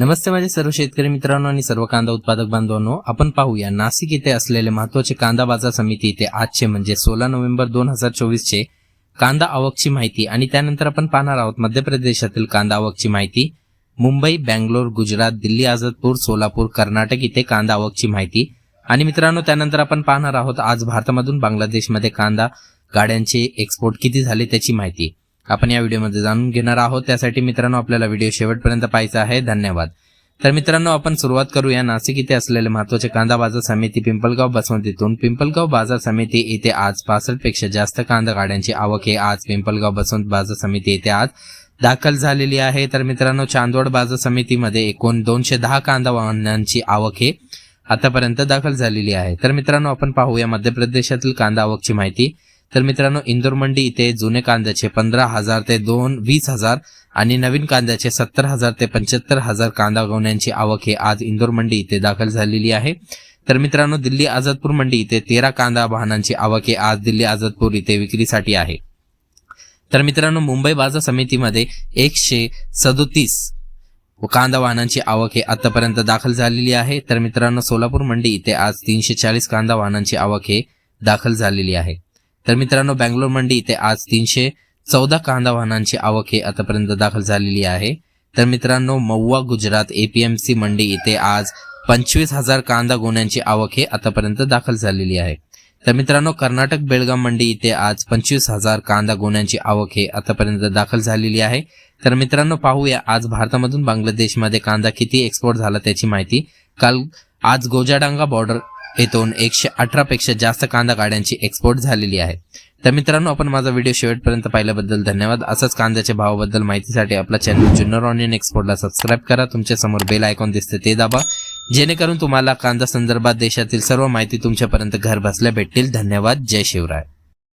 नमस्ते माझे सर्व शेतकरी मित्रांनो आणि सर्व कांदा उत्पादक बांधवांनो. आपण पाहूया नाशिक येथे असलेले महत्त्वाचे कांदा बाजार समिती येथे आजचे म्हणजे सोळा नोव्हेंबर दोन हजार चोवीसचे कांदा आवकची माहिती आणि त्यानंतर आपण पाहणार आहोत मध्य प्रदेशातील कांदा आवकची माहिती मुंबई बँगलोर गुजरात दिल्ली आझादपूर सोलापूर कर्नाटक इथे कांदा आवकची माहिती. आणि मित्रांनो त्यानंतर आपण पाहणार आहोत आज भारतामधून बांगलादेशमध्ये कांदा गाड्यांचे एक्सपोर्ट किती झाले त्याची माहिती. आपण या व्हिडिओमध्ये जाणून घेणार आहोत. त्यासाठी मित्रांनो आपल्याला व्हिडिओ शेवटपर्यंत पाहायचा आहे. धन्यवाद. तर मित्रांनो आपण सुरुवात करूया. नाशिक इथे असलेले महत्त्वाचे कांदा बाजार समिती पिंपलगाव बसवंतीतून. पिंपलगाव बाजार समिती येथे आज पासष्टपेक्षा जास्त कांदा गाड्यांची आवक हे आज पिंपलगाव बसवंत बाजार समिती येथे आज दाखल झालेली आहे. तर मित्रांनो चांदवड बाजार समितीमध्ये एकूण दोनशे दहा कांदा वाहनांची आवक हे आतापर्यंत दाखल झालेली आहे. तर मित्रांनो आपण पाहूया मध्य प्रदेशातील कांदा आवकची माहिती. तर मित्रांनो इंदोर मंडी इथे जुने कांद्याचे पंधरा हजार ते दोन वीस हजार आणि नवीन कांद्याचे सत्तर हजार ते पंच्याहत्तर हजार कांदा गवण्यांची आवक हे आज इंदोर मंडी इथे दाखल झालेली आहे. तर मित्रांनो दिल्ली आझादपूर मंडी इथे तेरा कांदा वाहनांची आवक हे आज दिल्ली आझादपूर इथे विक्रीसाठी आहे. तर मित्रांनो मुंबई बाजार समितीमध्ये एकशे सदोतीस कांदा वाहनांची आवक हे आतापर्यंत दाखल झालेली आहे. तर मित्रांनो सोलापूर मंडी इथे आज तीनशे चाळीस कांदा वाहनांची आवक हे दाखल झालेली आहे. तर मित्रांनो बँगलोर मंडी इथे आज तीनशे चौदा कांदा वाहनांची आवक हे आतापर्यंत दाखल झालेली आहे. तर मित्रांनो मऊवा गुजरात एपीएमसी मंडी इथे आज पंचवीस हजार कांदा गोण्यांची आवक हे आतापर्यंत दाखल झालेली आहे. तर मित्रांनो कर्नाटक बेळगाव मंडी इथे आज पंचवीस हजार कांदा गोण्यांची आवक हे आतापर्यंत दाखल झालेली आहे. तर मित्रांनो पाहूया आज भारतामधून बांगलादेशमध्ये कांदा किती एक्सपोर्ट झाला त्याची माहिती. काल आज गोजाडांगा बॉर्डर येथून एकशे अठरापेक्षा जास्त कांदा गाड्यांची एक्सपोर्ट झालेली आहे. तर मित्रांनो आपण माझा व्हिडिओ शेवटपर्यंत पाहिल्याबद्दल धन्यवाद. असंच कांद्याच्या भावाबद्दल माहितीसाठी आपला चॅनल जुन्नर ऑनियन एक्सपोर्टला सबस्क्राईब करा. तुमच्यासमोर बेल आयकॉन दिसते ते दाबा. जेणेकरून तुम्हाला कांदा संदर्भात देशातील सर्व माहिती तुमच्यापर्यंत घर बसल्या भेटतील. धन्यवाद. जय शिवराय.